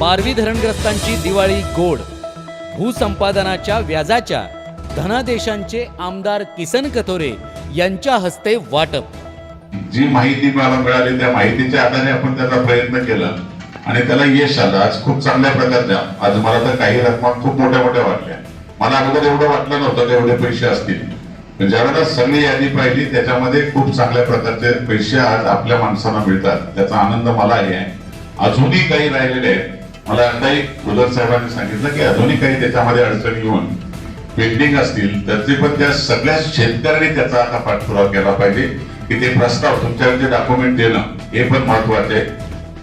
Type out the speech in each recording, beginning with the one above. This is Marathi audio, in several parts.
बारवी धरणग्रस्तांची दिवाळी गोड. भूसंपादनाच्या व्याजाच्या धनादेशांचे आमदार किसन कथोरे यांच्या हस्ते वाटप. जी माहिती मला मिळाली त्या माहितीच्या आधारे आपण त्याचा प्रयत्न केला आणि त्याला यश आलं. आज खूप चांगल्या प्रकारच्या आज मला तर काही रकमा खूप मोठ्या मोठ्या वाटल्या. मला अगोदर एवढं वाटलं नव्हतं एवढे पैसे असतील. ज्यावेळेला सगळी यादी पाहिली त्याच्यामध्ये खूप चांगल्या प्रकारचे पैसे आज आपल्या माणसांना मिळतात. त्याचा आनंद मलाही आहे. अजूनही काही राहिलेले आहेत. मला आताही गुजर साहेबांनी सांगितलं की अजूनही काही त्याच्यामध्ये अडचणी येऊन पेंडिंग असतील तर ते पण त्या सगळ्या शेतकऱ्यांनी त्याचा आता पाठपुरावा केला पाहिजे की ते प्रस्ताव तुमच्याकडे डॉक्युमेंट देणं हे पण महत्त्वाचे आहे.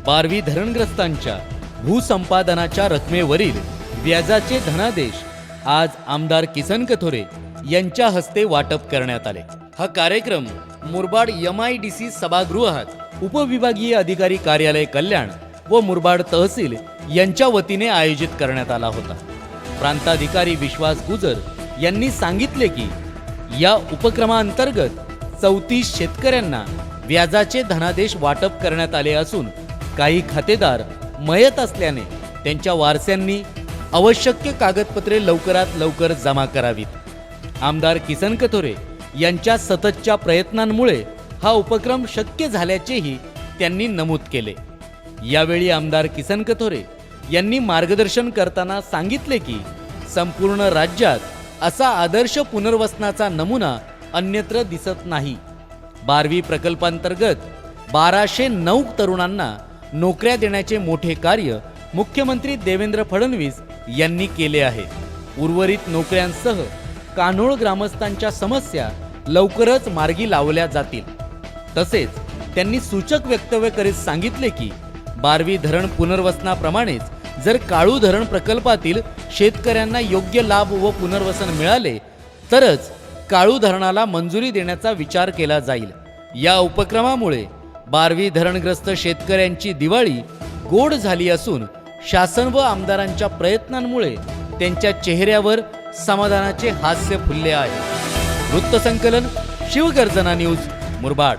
पारवी धरणग्रस्तांच्या भूसंपादनाच्या रकमेवरील व्याजाचे धनादेश आज आमदार किसन कथोरे यांच्या हस्ते वाटप करण्यात आले. हा कार्यक्रम Murbad M I D C सभागृहात उपविभागीय अधिकारी कार्यालय कल्याण व मुरबाड तहसील यांच्या वतीने आयोजित करण्यात आला होता. प्रांताधिकारी विश्वास गुजर यांनी सांगितले की या उपक्रमाअंतर्गत चौतीस शेतकऱ्यांना व्याजाचे धनादेश वाटप करण्यात आले असून काही खातेदार मयत असल्याने त्यांच्या वारस्यांनी आवश्यक कागदपत्रे लवकरात लवकर जमा करावीत. आमदार किसन कथोरे यांच्या सततच्या प्रयत्नांमुळे हा उपक्रम शक्य झाल्याचेही त्यांनी नमूद केले. यावेळी आमदार किसन कथोरे यांनी मार्गदर्शन करताना सांगितले की संपूर्ण राज्यात असा आदर्श पुनर्वसनाचा नमुना अन्यत्र दिसत नाही. बारवी प्रकल्पांतर्गत बाराशे नऊ तरुणांना नोकऱ्या देण्याचे मोठे कार्य मुख्यमंत्री देवेंद्र फडणवीस यांनी केले आहे. उर्वरित नोकऱ्यांसह कान्होळ ग्रामस्थांच्या समस्या लवकरच मार्गी लावल्या जातील. तसेच त्यांनी सूचक वक्तव्य करीत सांगितले की बारवी धरण पुनर्वसनाप्रमाणेच जर काळू धरण प्रकल्पातील शेतकऱ्यांना योग्य लाभ व पुनर्वसन मिळाले तरच काळू धरणाला मंजुरी देण्याचा विचार केला जाईल. या उपक्रमामुळे बारवी धरणग्रस्त शेतकऱ्यांची दिवाळी गोड झाली असून शासन व आमदारांच्या प्रयत्नांमुळे त्यांच्या चेहऱ्यावर समाधानाचे हास्य फुलले आहे. वृत्तसंकलन शिवगर्जना न्यूज मुरबाड.